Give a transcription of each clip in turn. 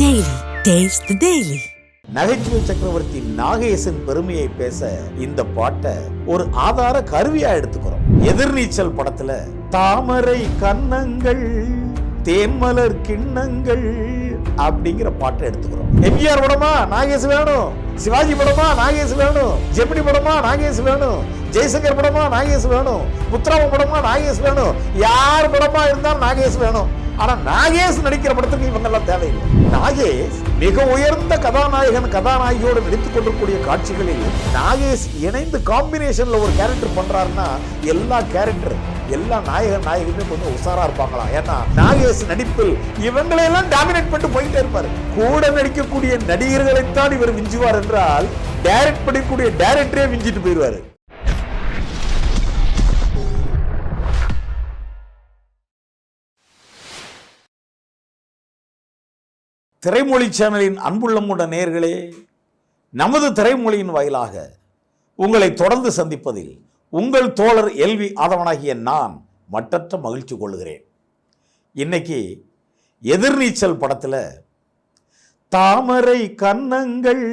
Daily taste daily நகைச்சுவை சக்கரவர்த்தி நாகேசன் பெருமையை பேச இந்த பாட்டை ஒரு ஆதார கருவியா எடுத்துக்கிறோம். எதிர்நீச்சல் படத்துல தாமரை கன்னங்கள் தேன்மலர் கிண்ணங்கள் அப்படிங்கிற பாட்டை எடுத்துக்கிறோம். எம்ஜிஆர் படமா? நாகேஷ் வேணும் சிவாஜி படமா? நாகேஷ் வேணும் ஜெமினி படமா? நாகேஷ் வேணும் ஜெய்சங்கர் படமா? நாகேஷ் வேணும் முத்துராம படமா? நாகேஷ் வேணும் யார் படமா இருந்தாலும் நாகேஷ் வேணும் ஆனா நாகேஷ் நடிக்கிற படத்துக்கு இவங்கெல்லாம் தேவையில்லை. நாகேஷ் மிக உயர்ந்த கதாநாயகன் கதாநாயகியோடு நடித்துக் கொண்டிருக்கூடிய காட்சிகளில் நாகேஷ் இணைந்து காம்பினேஷன்ல ஒரு கேரக்டர் பண்றாருன்னா எல்லா கேரக்டரும் எல்லா நாயகன் நாயகருமே கொஞ்சம் உஷாரா இருப்பாங்களாம். ஏன்னா நாகேஷ் நடிப்பில் இவங்களை எல்லாம் டாமினேட் பண்ணிட்டு போயிட்டே இருப்பாரு. கூட நடிக்கக்கூடிய நடிகர்களைத்தான் இவர் விஞ்சுவார் என்றால் டைரக்ட் பண்ணக்கூடிய டைரக்டரே விஞ்சிட்டு போயிடுவாரு. திரைமொழி சேனலின் அன்புள்ளமுட நேர்களே நமது திரைமொழியின் வாயிலாக உங்களை தொடர்ந்து சந்திப்பதில் உங்கள் தோழர் எல்வி ஆதவனாகிய நான் மற்றற்ற மகிழ்ச்சி கொள்கிறேன் இன்னைக்கு எதிர்நீச்சல் படத்தில் தாமரை கன்னங்கள்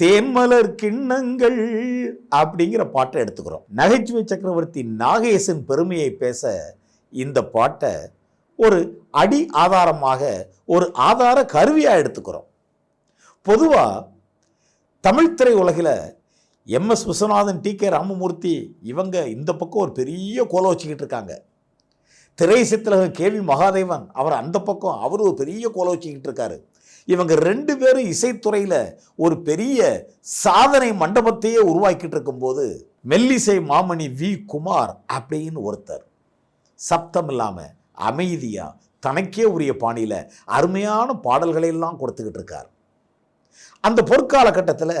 தேன்மலர் கிண்ணங்கள் அப்படிங்கிற பாட்டை எடுத்துக்கிறோம். நகைச்சுவை சக்கரவர்த்தி நாகேசன் பெருமையை பேச இந்த பாட்டை ஒரு அடி ஆதாரமாக ஒரு ஆதார கருவியாக எடுத்துக்கிறோம். பொதுவாக தமிழ் திரை உலகில் MS Viswanathan T K Ramamurthy இவங்க இந்த பக்கம் ஒரு பெரிய கோலம் வச்சுக்கிட்டு இருக்காங்க. திரை சித்திரக கே வி மகாதேவன் அவர் அந்த பக்கம் அவர் ஒரு பெரிய கோலம் வச்சுக்கிட்டு இருக்காரு. இவங்க ரெண்டு பேரும் இசைத்துறையில் ஒரு பெரிய சாதனை மண்டபத்தையே உருவாக்கிட்டு இருக்கும்போது மெல்லிசை மாமணி வி குமார் அப்படின்னு ஒருத்தர். சப்தம் இல்லாமல் அமைதியாக தனக்கே உரிய பாணியில் அருமையான பாடல்களை எல்லாம் கொடுத்துக்கிட்டு இருக்கார். அந்த பொற்காலகட்டத்தில்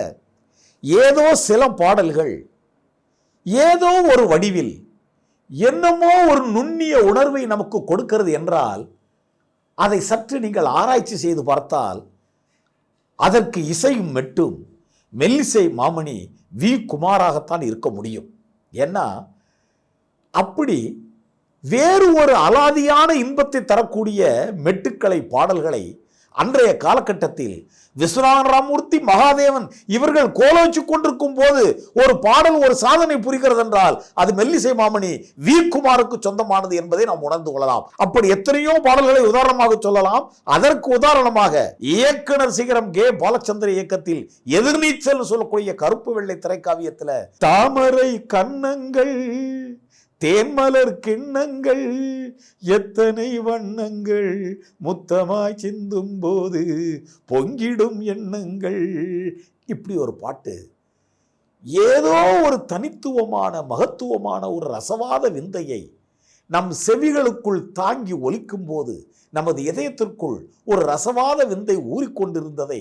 ஏதோ சில பாடல்கள் ஏதோ ஒரு வடிவில் என்னமோ ஒரு நுண்ணிய உணர்வை நமக்கு கொடுக்கிறது என்றால் அதை சற்று நீங்கள் ஆராய்ச்சி செய்து பார்த்தால் அதற்கு இசையும் மெட்டும் மெல்லிசை மாமணி வி. குமாராகத்தான் இருக்க முடியும். ஏன்னா அப்படி வேறு ஒரு அலாதியான இன்பத்தை தரக்கூடிய மெட்டுக்களை பாடல்களை அன்றைய காலகட்டத்தில் விஸ்வநாதன் ராமூர்த்தி மகாதேவன் இவர்கள் கோலோச்சு கொண்டிருக்கும் போது ஒரு பாடல் ஒரு சாதனை புரிகிறது என்றால் அது மெல்லிசை மாமணி வி குமாருக்கு சொந்தமானது என்பதை நாம் உணர்ந்து கொள்ளலாம். அப்படி எத்தனையோ பாடல்களை உதாரணமாக சொல்லலாம். அதற்கு உதாரணமாக இயக்குனர் சிகரம் கே. பாலச்சந்திர இயக்கத்தில் எதிர்நீச்சல் சொல்லக்கூடிய கருப்பு வெள்ளை திரைக்காவியத்தில் தாமரை கன்னங்கள் தேன்மலர் கிண்ணங்கள் எத்தனை வண்ணங்கள் முத்தமாய் சிந்தும் போது பொங்கிடும் எண்ணங்கள். இப்படி ஒரு பாட்டு. ஏதோ ஒரு தனித்துவமான மகத்துவமான ஒரு ரசவாத விந்தையை நம் செவிகளுக்குள் தாங்கி ஒலிக்கும் போது நமது இதயத்திற்குள் ஒரு ரசவாத விந்தை ஊறிக்கொண்டிருந்ததை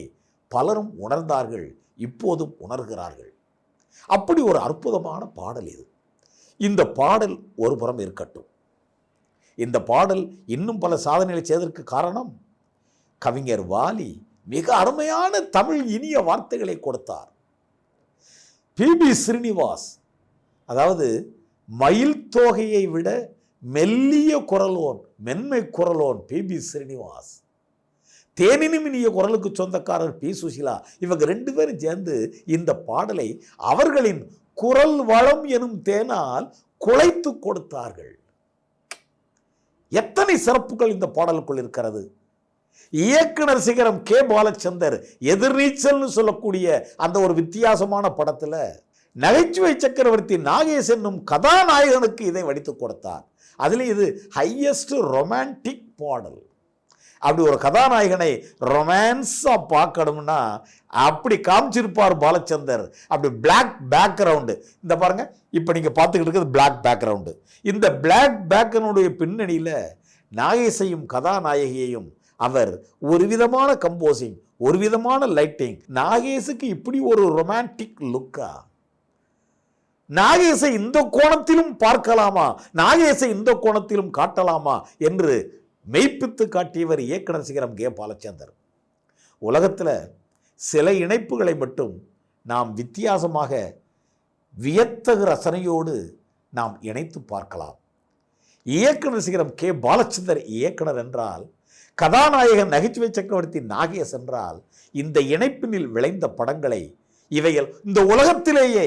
பலரும் உணர்ந்தார்கள் இப்போதும் உணர்கிறார்கள். அப்படி ஒரு அற்புதமான பாடல் இது. இந்த பாடல் ஒரு புறம் இருக்கட்டும். இந்த பாடல் இன்னும் பல சாதனைகளை செய்ததற்கு காரணம் கவிஞர் வாலி மிக அருமையான தமிழ் இனிய வார்த்தைகளை கொடுத்தார். பிபி ஸ்ரீனிவாஸ் அதாவது மயில் தோகையை விட மெல்லிய குரலோன் மென்மை குரலோன் பிபி ஸ்ரீனிவாஸ். தேனினுமினிய குரலுக்கு சொந்தக்காரர் பி. சுசிலா இவங்க ரெண்டு பேரும் சேர்ந்து இந்த பாடலை அவர்களின் குரல் வளம் எனும் தேனால் குலைத்து கொடுத்தார்கள். எத்தனை சிறப்புகள் இந்த பாடலுக்குள் இருக்கிறது. இயக்குனர் சிகரம் கே. பாலச்சந்தர் எதிர்நீச்சல்னு சொல்லக்கூடிய அந்த ஒரு வித்தியாசமான படத்தில் நகைச்சுவை சக்கரவர்த்தி நாகேஷ் என்னும் கதாநாயகனுக்கு இதை வடித்து கொடுத்தார். அதில் இது ஹையஸ்ட் ரொமான்டிக் பாடல். அப்படி ஒரு கதாநாயகனை ரொமான்ஸாக பார்க்கணும்னா அப்படி காமிச்சிருப்பார் பாலச்சந்தர். அப்படி பிளாக் பேக்ரவுண்டு இந்த பாருங்க இப்போ நீங்கள் பார்த்துக்கிட்டு இருக்கிறது பிளாக் பேக்ரவுண்டு இந்த பிளாக் பேக்ரவுண்டுடைய பின்னணியில் நாகேசையும் கதாநாயகியையும் அவர் ஒரு விதமான கம்போசிங் ஒரு விதமான லைட்டிங் நாகேஷுக்கு இப்படி ஒரு ரொமான்டிக் லுக்கா நாகேசை இந்த கோணத்திலும் பார்க்கலாமா? நாகேசை இந்த கோணத்திலும் காட்டலாமா? என்று மெய்ப்பித்து காட்டியவர் இயக்குனர் சிகரம் கே. பாலச்சந்தர். உலகத்தில் சில இணைப்புகளை மட்டும் நாம் வித்தியாசமாக வியத்தகு ரசனையோடு நாம் இணைத்து பார்க்கலாம். இயக்குனர் சிகரம் கே. பாலச்சந்தர் இயக்குனர் என்றால் கதாநாயகன் நகைச்சுவை சக்கரவர்த்தி நாகேஷ் என்றால் இந்த இணைப்பினில் விளைந்த படங்களை இவைகள் இந்த உலகத்திலேயே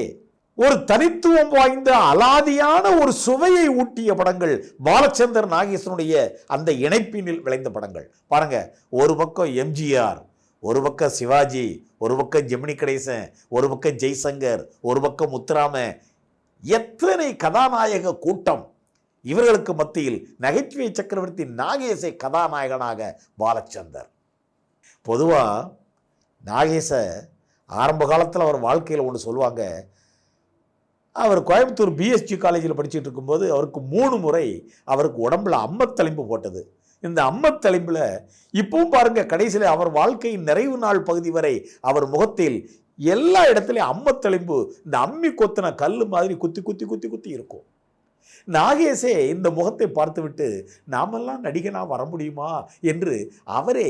ஒரு தனித்துவம் வாய்ந்த அலாதியான ஒரு சுவையை ஊட்டிய படங்கள் பாலச்சந்தர் நாகேசனுடைய அந்த இணைப்பினில் விளைந்த படங்கள். பாருங்க ஒரு பக்கம் எம்ஜிஆர் ஒரு பக்கம் சிவாஜி ஒரு பக்கம் ஜெமினி கணேசன் ஒரு பக்கம் ஜெய்சங்கர் ஒரு பக்கம் முத்துராம எத்தனை கதாநாயக கூட்டம். இவர்களுக்கு மத்தியில் நகைச்சுவை சக்கரவர்த்தி நாகேசை கதாநாயகனாக பாலச்சந்தர். பொதுவாக நாகேச ஆரம்ப காலத்தில் அவர் வாழ்க்கையில் ஒன்று சொல்லுவாங்க அவர் கோயம்புத்தூர் பிஎஸ்ஜி காலேஜில் படிச்சுட்டு இருக்கும்போது அவருக்கு மூணு முறை அவருக்கு உடம்புல அம்மத்தளிம்பு போட்டது. இந்த அம்மத்தளிம்பில் இப்பவும் பாருங்கள் கடைசியில் அவர் வாழ்க்கையின் நிறைவு நாள் பகுதி வரை அவர் முகத்தில் எல்லா இடத்துலையும் அம்மத்தளிம்பு இந்த அம்மி கொத்தின கல் மாதிரி குத்தி குத்தி குத்தி குத்தி இருக்கும். நாகேஷே இந்த முகத்தை பார்த்துவிட்டு நாமெல்லாம் நடிகனாக வர முடியுமா? என்று அவரே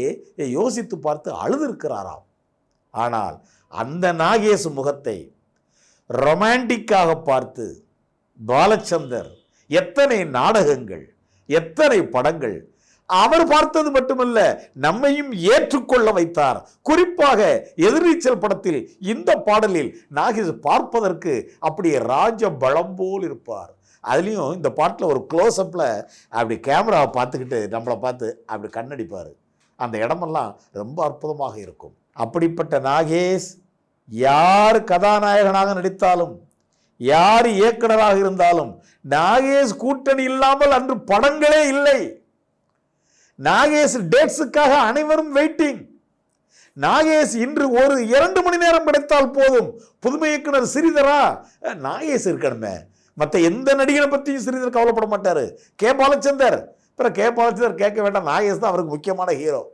யோசித்து பார்த்து அழுதிருக்கிறாராம் ஆனால் அந்த நாகேஷ் முகத்தை ரொமான்டிக்காக பார்த்து பாலச்சந்தர் எத்தனை நாடகங்கள் எத்தனை படங்கள் அவர் பார்த்தது மட்டுமல்ல நம்மையும் ஏற்றுக்கொள்ள வைத்தார். குறிப்பாக எதிர்நீச்சல் படத்தில் இந்த பாடலில் நாகேஷ் பார்ப்பதற்கு அப்படியே ராஜ பலம் போல் இருப்பார். அதுலேயும் இந்த பாட்டில் ஒரு க்ளோஸ்அப்பில் அப்படி கேமராவை பார்த்துக்கிட்டு நம்மளை பார்த்து அப்படி கண்ணடிப்பார். அந்த இடமெல்லாம் ரொம்ப அற்புதமாக இருக்கும். அப்படிப்பட்ட நாகேஷ் யார் கதாநாயகனாக நடித்தாலும் யார் இயக்குனராக இருந்தாலும் நாகேஷ் கூட்டணி இல்லாமல் அன்று படங்களே இல்லை. நாகேஷ் டேட்ஸுக்காக அனைவரும் வெயிட்டிங் நாகேஷ் இன்று ஒரு இரண்டு மணி நேரம் கிடைத்தால் போதும். புதுமை இயக்குனர் ஸ்ரீதரா நாகேஷ் இருக்கணுமே. மற்ற எந்த நடிகரை பற்றியும் ஸ்ரீதர் கவலைப்பட மாட்டார். கே. பாலச்சந்தர். அப்புறம் கே. பாலச்சந்தர் கேட்க வேண்டாம். நாகேஷ் தான் அவருக்கு முக்கியமான ஹீரோ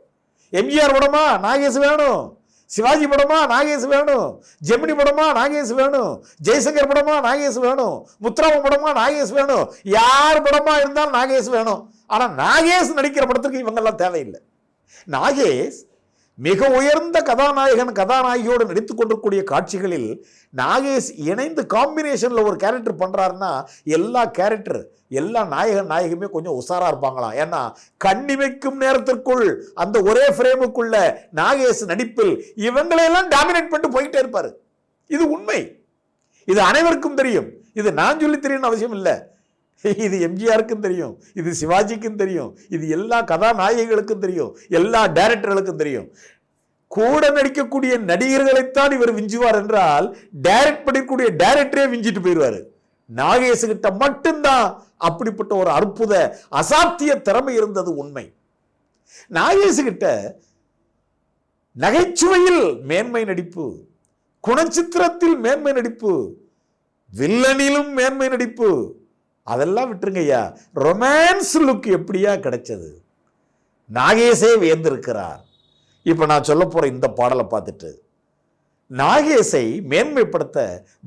எம்ஜிஆர் படமா? நாகேஷ் வேணும். சிவாஜி படமா நாகேஷ் வேணும்? ஜெமினி படமா நாகேஷ் வேணும்? ஜெய்சங்கர் படமா நாகேஷ் வேணும்? முத்துராம படமா நாகேஷ் வேணும்? யார் படமா இருந்தாலும் நாகேஷ் வேணும். ஆனால் நாகேஷ் நடிக்கிற படத்துக்கு இவங்கெல்லாம் தேவையில்லை. நாகேஷ் மிக உயர்ந்த கதாநாயகன் கதாநாயகியோடு நடித்து கொண்டிருக்கூடிய காட்சிகளில் நாகேஷ் இணைந்து காம்பினேஷனில் ஒரு கேரக்டர் பண்ணுறாருன்னா எல்லா கேரக்டர் எல்லா நாயகன் நாயகமே கொஞ்சம் உஷாராக இருப்பாங்களாம் ஏன்னா கண்ணிமைக்கும் நேரத்திற்குள் அந்த ஒரே ஃப்ரேமுக்குள்ள நாகேஷ் நடிப்பில் இவங்களையெல்லாம் டாமினேட் பண்ணிட்டு போயிட்டே இருப்பார். இது உண்மை. இது அனைவருக்கும் தெரியும். இது நான் சொல்லி தெரியும்னு அவசியம் இல்லை. இது எம்ஜிஆருக்கும் தெரியும் இது சிவாஜிக்கும் தெரியும் இது எல்லா கதாநாயகிகளுக்கும் தெரியும் எல்லா டைரக்டர்களுக்கும் தெரியும். கூட நடிக்கக்கூடிய நடிகர்களைத்தான் இவர் விஞ்சுவார் என்றால் டைரக்ட் பண்ணிக்கூடிய டைரக்டரே விஞ்சிட்டு போயிடுவார். நாகேஷ் கிட்ட மட்டும்தான் அப்படிப்பட்ட ஒரு அற்புத அசாத்திய திறமை இருந்தது உண்மை. நாகேஷ் கிட்ட நகைச்சுவையில் மேன்மை நடிப்பு குணச்சித்திரத்தில் மேன்மை நடிப்பு வில்லனிலும் மேன்மை நடிப்பு அதெல்லாம் விட்டுருங்கய்யா. ரொமான்ஸ் லுக் எப்படியா கிடைச்சது? நாகேஷே வியந்திருக்கிறார். இப்போ நான் சொல்ல போகிற இந்த பாடலை பார்த்துட்டு நாகேஷை மேன்மைப்படுத்த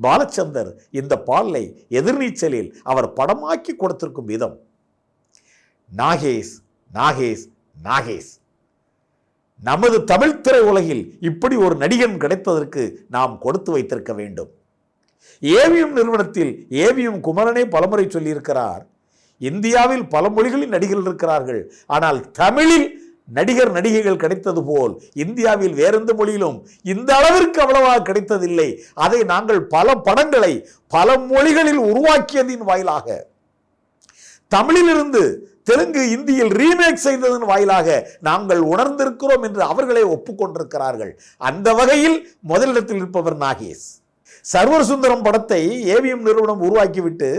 பாலச்சந்தர் இந்த பாடலை எதிர்நீச்சலில் அவர் படமாக்கி கொடுத்திருக்கும் விதம். நாகேஷ் நாகேஷ் நாகேஷ். நமது தமிழ் திரை உலகில் இப்படி ஒரு நடிகன் கிடைத்ததற்கு நாம் கொடுத்து வைத்திருக்க வேண்டும். ஏவிஎம் நிறுவனத்தில் ஏவிஎம் குமரனே பலமுறை சொல்லியிருக்கிறார் இந்தியாவில் பல மொழிகளில் நடிகர்கள் இருக்கிறார்கள் ஆனால் தமிழில் நடிகர் நடிகைகள் கிடைத்தது போல் இந்தியாவில் வேறெந்த மொழியிலும் இந்த அளவிற்கு அவ்வளவாக கிடைத்ததில்லை. அதை நாங்கள் பல படங்களை பல மொழிகளில் உருவாக்கியதின் வாயிலாக தமிழிலிருந்து தெலுங்கு இந்தியில் ரீமேக் செய்ததன் வாயிலாக நாங்கள் உணர்ந்திருக்கிறோம் என்று அவர்களே ஒப்புக்கொண்டிருக்கிறார்கள். அந்த வகையில் முதலிடத்தில் இருப்பவர் நாகேஷ். சர்வர் சுந்தரம் படத்தை ஏவிஎம் நிறுவனம் உருவாக்கிவிட்டு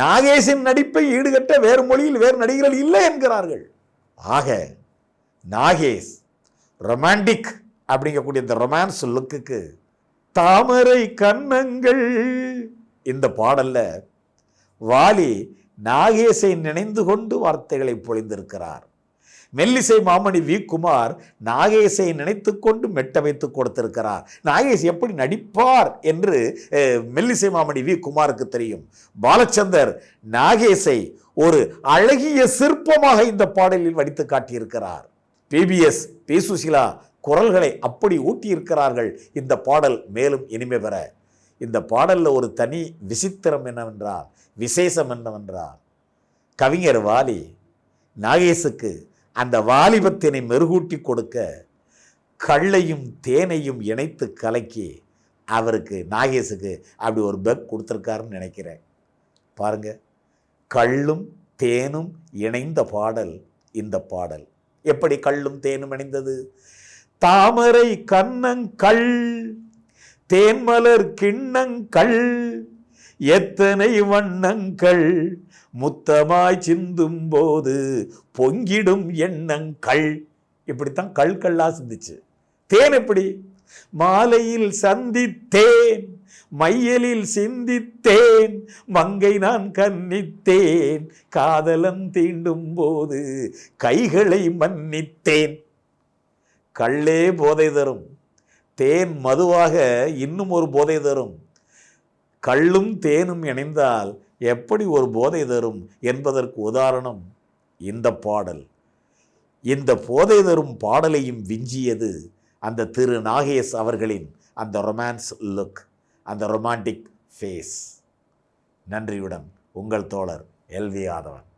நாகேஷின் நடிப்பை ஈடுகட்ட வேறு மொழியில் வேறு நடிகர்கள் இல்லை என்கிறார்கள். ஆக நாகேஷ் ரொமான்டிக் அப்படிங்கக்கூடிய இந்த ரொமான்ஸ் லுக்குக்கு தாமரை கண்ணங்கள் இந்த பாடல்ல வாலி நாகேஷை நினைந்து கொண்டு வார்த்தைகளை பொழிந்திருக்கிறார். மெல்லிசை மாமணி வி. குமார் நாகேஷை நினைத்து கொண்டு மெட்ட வைத்து கொடுத்திருக்கிறார். நாகேஷ் எப்படி நடிப்பார் என்று மெல்லிசை மாமணி வி. குமாருக்கு தெரியும். பாலச்சந்தர் நாகேஷை ஒரு அழகிய சிற்பமாக இந்த பாடலில் வடித்து காட்டியிருக்கிறார். PBS B. சுசிலா குரல்களை அப்படி ஊட்டியிருக்கிறார்கள் இந்த பாடல் மேலும் இனிமை பெற. இந்த பாடலில் ஒரு தனி விசித்திரம் என்னவென்றால் விசேஷம் என்னவென்றால் கவிஞர் வாலி நாகேஷுக்கு அந்த வாலிபத்தினை மெருகூட்டி கொடுக்க கள்ளையும் தேனையும் இணைத்து கலக்கி அவருக்கு நாகேஷுக்கு அப்படி ஒரு பெக் கொடுத்துருக்காருன்னு நினைக்கிறேன். பாருங்க கள்ளும் தேனும் இணைந்த பாடல் இந்த பாடல். எப்படி கள்ளும் தேனும் இணைந்தது? தாமரை கண்ணங்கள் தேன்மலர் கிண்ணங்கள் எத்தனை வண்ணங்கள் முத்தமாய் சிந்தும் போது பொங்கிடும் எண்ணங்கள். இப்படித்தான் கல் கல்லா சிந்திச்சு. தேன் எப்படி? மாலையில் சந்தித்தேன் மையலில் சிந்தித்தேன் மங்கை நான் கன்னித்தேன் காதலன் தீண்டும் போது கைகளை மன்னித்தேன். கள்ளே போதை தரும். தேன் மதுவாக இன்னும் ஒரு போதை தரும். கள்ளும் தேனும் இணைந்தால் எப்படி ஒரு போதை தரும் என்பதற்கு உதாரணம் இந்த பாடல். இந்த போதை தரும் பாடலையும் விஞ்சியது அந்த திரு. நாகேஷ் அவர்களின் அந்த ரொமான்ஸ் லுக் அந்த ரொமான்டிக் ஃபேஸ். நன்றியுடன் உங்கள் தோழர் எல்வி ஆதவன்